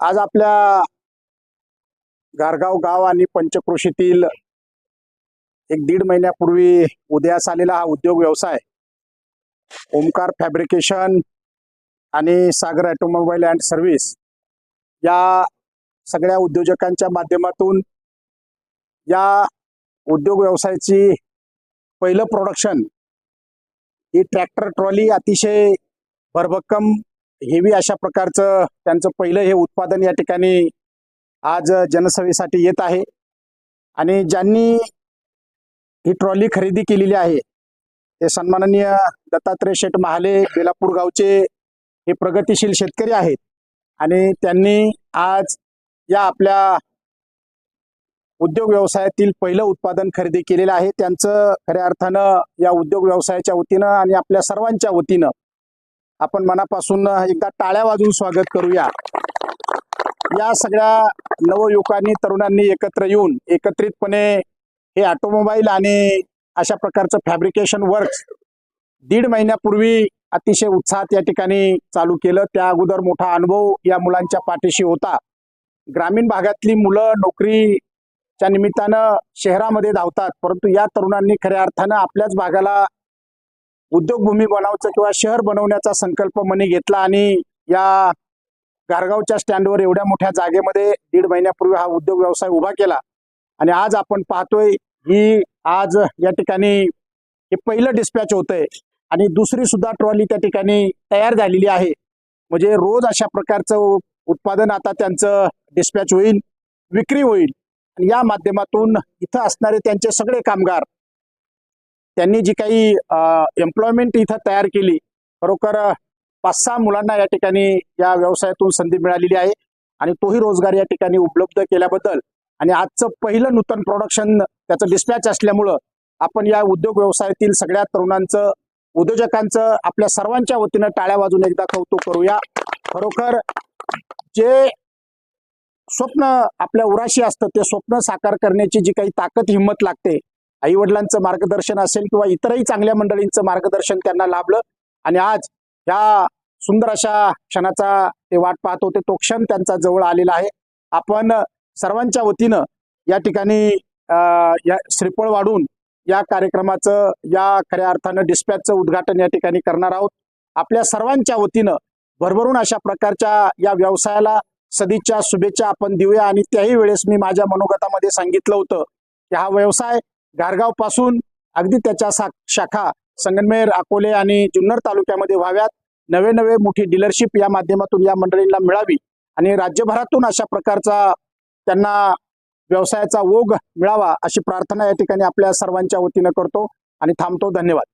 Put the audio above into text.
आज आपल्या गारगाव गाव आणि पंचक्रोशीतील एक दीड महिन्यापूर्वी उदयास आलेला हा उद्योग व्यवसाय ओमकार फॅब्रिकेशन आणि सागर ऑटोमोबाईल अँड सर्व्हिस या सगळ्या उद्योजकांच्या माध्यमातून या उद्योग व्यवसायाची पहिलं प्रोडक्शन ही ट्रॅक्टर ट्रॉली अतिशय भरभक्कम हेवी अशा प्रकारचं त्यांचं पहिलं हे उत्पादन या ठिकाणी आज जनसेवेसाठी येत आहे. आणि ज्यांनी ही ट्रॉली खरेदी केलेली आहे ते सन्माननीय दत्तात्रय शेठ महाले बेलापूर गावचे हे प्रगतिशील शेतकरी आहेत. आणि त्यांनी आज या आपल्या उद्योग व्यवसायातील पहिलं उत्पादन खरेदी केलेलं आहे. त्यांचं खऱ्या अर्थानं या उद्योग व्यवसायाच्या वतीनं आणि आपल्या सर्वांच्या वतीनं आपण मनापासून एकदा टाळ्या वाजवून स्वागत करूया. या सगळ्या नवयुवकांनी तरुणांनी एकत्र येऊन एकत्रितपणे हे ऑटोमोबाईल आणि अशा प्रकारचं फॅब्रिकेशन वर्क दीड महिन्यापूर्वी अतिशय उत्साहात या ठिकाणी चालू केलं. त्या अगोदर मोठा अनुभव या मुलांच्या पाठीशी होता. ग्रामीण भागातली मुलं नोकरीच्या निमित्तानं शहरामध्ये धावतात परंतु या तरुणांनी खऱ्या अर्थानं आपल्याच भागाला उद्योगभूमी बनवायचं किंवा शहर बनवण्याचा संकल्प मनी घेतला आणि या गारगावच्या स्टँडवर एवढ्या मोठ्या जागेमध्ये दीड महिन्यापूर्वी हा उद्योग व्यवसाय उभा केला. आणि आज आपण पाहतोय ही आज या ठिकाणी हे पहिलं डिस्पॅच होतंय. आणि दुसरी सुद्धा ट्रॉली त्या ठिकाणी तयार झालेली आहे. म्हणजे रोज अशा प्रकारचं उत्पादन आता त्यांचं डिस्पॅच होईल विक्री होईल. आणि या माध्यमातून इथं असणारे त्यांचे सगळे कामगार त्यांनी जी काही एम्प्लॉयमेंट इथं तयार केली खरोखर पाच सहा मुलांना या ठिकाणी या व्यवसायातून संधी मिळालेली आहे. आणि तोही रोजगार या ठिकाणी उपलब्ध केल्याबद्दल आणि आजचं पहिलं नूतन प्रोडक्शन त्याचं डिस्पॅच असल्यामुळं आपण या उद्योग व्यवसायातील सगळ्या तरुणांचं उद्योजकांचं आपल्या सर्वांच्या वतीनं टाळ्या वाजून एकदा कौतुक करूया. खरोखर जे स्वप्न आपल्या उराशी असतं ते स्वप्न साकार करण्याची जी काही ताकद हिंमत लागते आई वडिलांचं मार्गदर्शन असेल किंवा इतरही चांगल्या मंडळींचं मार्गदर्शन त्यांना लाभलं. आणि आज या सुंदर अशा क्षणाचा ते वाट पाहत होते. तो क्षण त्यांचा जवळ आलेला आहे. आपण सर्वांच्या वतीनं या ठिकाणी अं, या श्रीफळ वाढून या कार्यक्रमाचं या खऱ्या अर्थानं डिस्पॅचचं उद्घाटन या ठिकाणी करणार आहोत. आपल्या सर्वांच्या वतीनं भरभरून अशा प्रकारच्या या व्यवसायाला सदिच्छा शुभेच्छा आपण देऊया. आणि त्याही वेळेस मी माझ्या मनोगतामध्ये सांगितलं होतं की हा व्यवसाय गारगावपासून अगदी त्याच्या शाखा संगनमेर अकोले आणि जुन्नर तालुक्यामध्ये व्हाव्यात. नवे नवे मोठी डीलरशिप या माध्यमातून या मंडळींना मिळावी आणि राज्यभरातून अशा प्रकारचा त्यांना व्यवसायाचा ओघ मिळावा अशी प्रार्थना या ठिकाणी आपल्या सर्वांच्या वतीनं करतो आणि थांबतो. धन्यवाद.